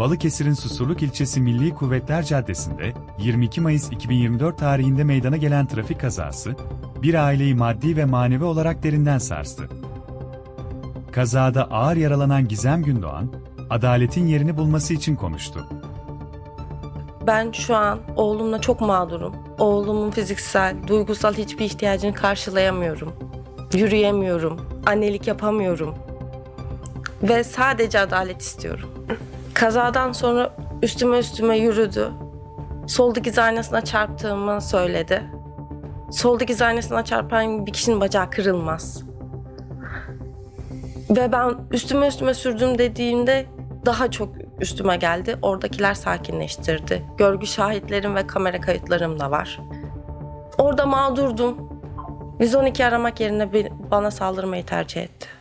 Balıkesir'in Susurluk ilçesi Milli Kuvvetler Caddesi'nde 22 Mayıs 2024 tarihinde meydana gelen trafik kazası, bir aileyi maddi ve manevi olarak derinden sarstı. Kazada ağır yaralanan Gizem Gündoğan, adaletin yerini bulması için konuştu. Ben şu an oğlumla çok mağdurum. Oğlumun fiziksel, duygusal hiçbir ihtiyacını karşılayamıyorum. Yürüyemiyorum, annelik yapamıyorum. Ve sadece adalet istiyorum. Kazadan sonra üstüme üstüme yürüdü. Sol dikiz aynasına çarptığımı söyledi. Sol dikiz aynasına çarpan bir kişinin bacağı kırılmaz. Ve ben üstüme üstüme sürdüm dediğimde daha çok üstüme geldi. Oradakiler sakinleştirdi. Görgü şahitlerim ve kamera kayıtlarım da var. Orada mağdurdum. 112 aramak yerine bana saldırmayı tercih etti.